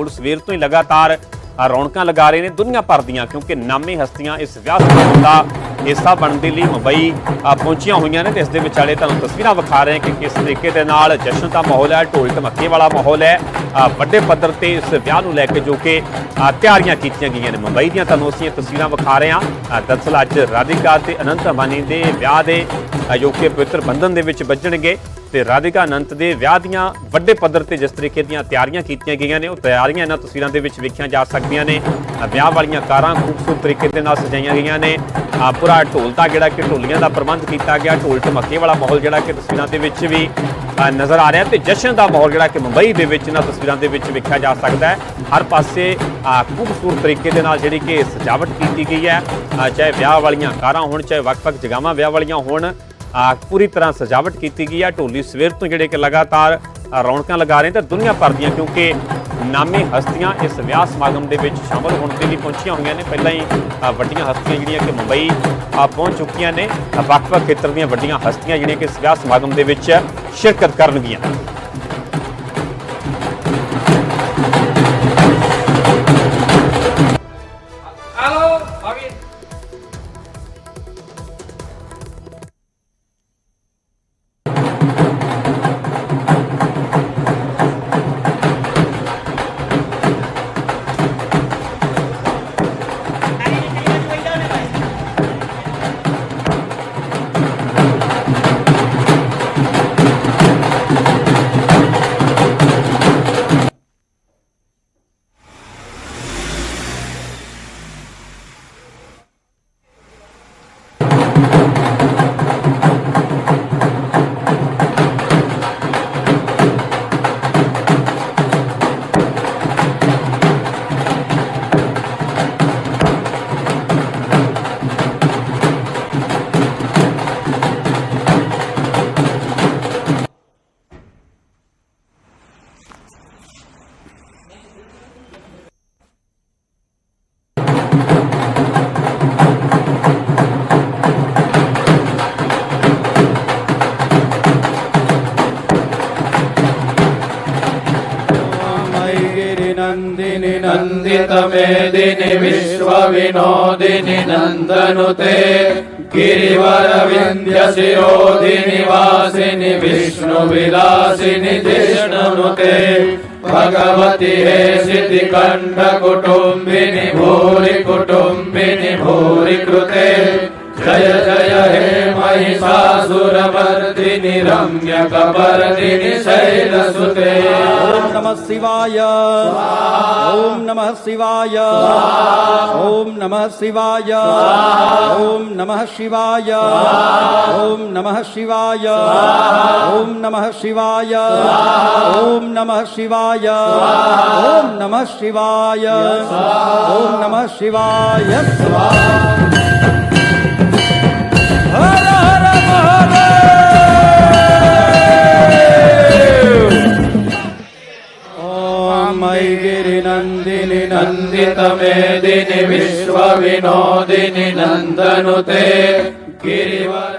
ਢੋਲ ਸਵੇਰ ਤੋਂ ਹੀ ਲਗਾਤਾਰ ਰੌਣਕਾਂ ਲਗਾ ਰਹੇ ਨੇ ਦੁਨੀਆ ਭਰ ਦੀਆਂ, ਕਿਉਂਕਿ ਨਾਮੇ ਹਸਤੀਆਂ ਇਸ ਵਿਆਹ ਸਮਾਗਮ ਦਾ ਹਿੱਸਾ ਬਣਨ ਦੇ ਲਈ ਮੁੰਬਈ ਪਹੁੰਚੀਆਂ ਹੋਈਆਂ ਨੇ ਤੇ ਇਸ ਦੇ ਵਿਚਾਲੇ ਤੁਹਾਨੂੰ ਤਸਵੀਰਾਂ ਵਿਖਾ ਰਹੇ ਹਾਂ ਕਿ ਕਿਸ ਤਰੀਕੇ ਦੇ ਨਾਲ ਜਸ਼ਨ ਦਾ ਮਾਹੌਲ ਹੈ ਢੋਲ ਧਮੱਕੇ ਵਾਲਾ ਮਾਹੌਲ ਹੈ। ਵੱਡੇ ਪੱਧਰ ਤੇ ਇਸ ਵਿਆਹ ਨੂੰ ਲੈ ਕੇ ਜੋ ਕਿ ਤਿਆਰੀਆਂ ਕੀਤੀਆਂ ਗਈਆਂ ਨੇ ਮੁੰਬਈ ਦੀਆਂ। ਤੁਹਾਨੂੰ ਅਸੀਂ ਤਸਵੀਰਾਂ ਵਿਖਾ ਰਹੇ ਹਾਂ। ਅ, ਦਰਅਸਲ ਅੱਜ ਰਾਧਿਕਾ ਤੇ ਅਨੰਤ ਅੰਬਾਨੀ ਦੇ ਵਿਆਹ ਦੇ ਅ, ਜੋ ਕਿ ਪਵਿੱਤਰ ਬੰਧਨ ਦੇ ਵਿੱਚ ਵੱਜਣਗੇ ਤੇ ਰਾਧਿਕਾ ਅਨੰਤ ਦੇ ਵਿਆਹ ਦੀਆਂ ਵੱਡੇ ਪੱਧਰ ਤੇ ਜਿਸ ਤਰੀਕੇ ਦੀਆਂ ਤਿਆਰੀਆਂ ਕੀਤੀਆਂ ਗਈਆਂ ਨੇ ਉਹ ਤਿਆਰੀਆਂ ਇਹਨਾਂ ਤਸਵੀਰਾਂ ਦੇ ਵਿੱਚ ਵੇਖੀਆਂ ਜਾ ਸਕਦੀਆਂ ਨੇ। ਵਿਆਹ ਵਾਲੀਆਂ ਕਾਰਾਂ ਖੂਬਸੂਰਤ ਤਰੀਕੇ ਦੇ ਨਾਲ ਸਜਾਈਆਂ ਗਈਆਂ ਨੇ। ਪੂਰਾ ਢੋਲ ਦਾ ਜਿਹੜਾ ਕਿ ਢੋਲੀਆਂ ਦਾ ਪ੍ਰਬੰਧ ਕੀਤਾ ਗਿਆ। ਢੋਲ ਢਮੱਕੇ ਵਾਲਾ ਮਾਹੌਲ ਜਿਹੜਾ ਕਿ ਤਸਵੀਰਾਂ ਦੇ ਵਿੱਚ ਵੀ ਨਜ਼ਰ ਆ ਰਿਹਾ ਤੇ ਜਸ਼ਨ ਦਾ ਮਾਹੌਲ ਜਿਹੜਾ ਕਿ ਮੁੰਬਈ ਦੇ ਵਿੱਚ ਇਹਨਾਂ ਤਸਵੀਰਾਂ ਦੇ ਵਿੱਚ ਵੇਖਿਆ ਜਾ ਸਕਦਾ ਹੈ। ਹਰ ਪਾਸੇ ਖੂਬਸੂਰਤ ਤਰੀਕੇ ਦੇ ਨਾਲ ਜਿਹੜੀ ਕਿ ਸਜਾਵਟ ਕੀਤੀ ਗਈ ਹੈ। ਚਾਹੇ ਵਿਆਹ ਵਾਲੀਆਂ ਕਾਰਾਂ ਹੋਣ, ਚਾਹੇ ਵੱਖ-ਵੱਖ ਜਗ੍ਹਾਵਾਂ ਵਿਆਹ ਵਾਲੀਆਂ ਹੋਣ ਪੂਰੀ ਤਰ੍ਹਾਂ ਸਜਾਵਟ ਕੀਤੀ ਗਈ ਹੈ। ਢੋਲੀ ਸਵੇਰ ਤੋਂ ਜਿਹੜੇ ਕਿ ਲਗਾਤਾਰ ਰੌਣਕਾਂ ਲਗਾ ਰਹੇ ਤੇ ਦੁਨੀਆ ਭਰ ਦੀਆਂ ਕਿਉਂਕਿ ਨਾਮੀ ਹਸਤੀਆਂ ਇਸ ਵਿਆਹ ਸਮਾਗਮ ਦੇ ਵਿੱਚ ਸ਼ਾਮਲ ਹੋਣ ਦੇ ਲਈ ਪਹੁੰਚੀਆਂ ਹੋਈਆਂ ਨੇ। ਪਹਿਲਾਂ ਹੀ ਵੱਡੀਆਂ ਹਸਤੀਆਂ ਜਿਹੜੀਆਂ ਕਿ ਮੁੰਬਈ ਪਹੁੰਚ ਚੁੱਕੀਆਂ ਨੇ। ਵੱਖ-ਵੱਖ ਖੇਤਰ ਦੀਆਂ ਵੱਡੀਆਂ ਹਸਤੀਆਂ ਜਿਹੜੀਆਂ ਕਿ ਇਸ ਵਿਆਹ ਸਮਾਗਮ ਦੇ ਵਿੱਚ ਸ਼ਿਰਕਤ ਕਰਨਗੀਆਂ। गिरिनन्दिनि नन्दितमेदिनि विश्वविनोदिनि नन्दनुते गिरिवरविन्द्यशिरोधिनि वासिनि विष्णुविलासिनि जिष्णुनुते भगवति हे सिद्धिकण्ठकुटुम्बिनि भूरि कुटुम्बिनि भूरि कृते जय जय हे महिषासुरमर्दिनि रम्यकपर्दिनि शैलसुते नमः शिवाय ॐ नमः शिवाय ॐ नमः शिवाय ॐ नमः शिवाय ॐ नमः शिवाय ॐ नमः शिवाय ॐ नमः शिवाय ॐ नमः शिवाय ॐ नमः शिवाय हर नन्दितमेदिनि विश्वविनोदिनि नन्दनुते गिरिवर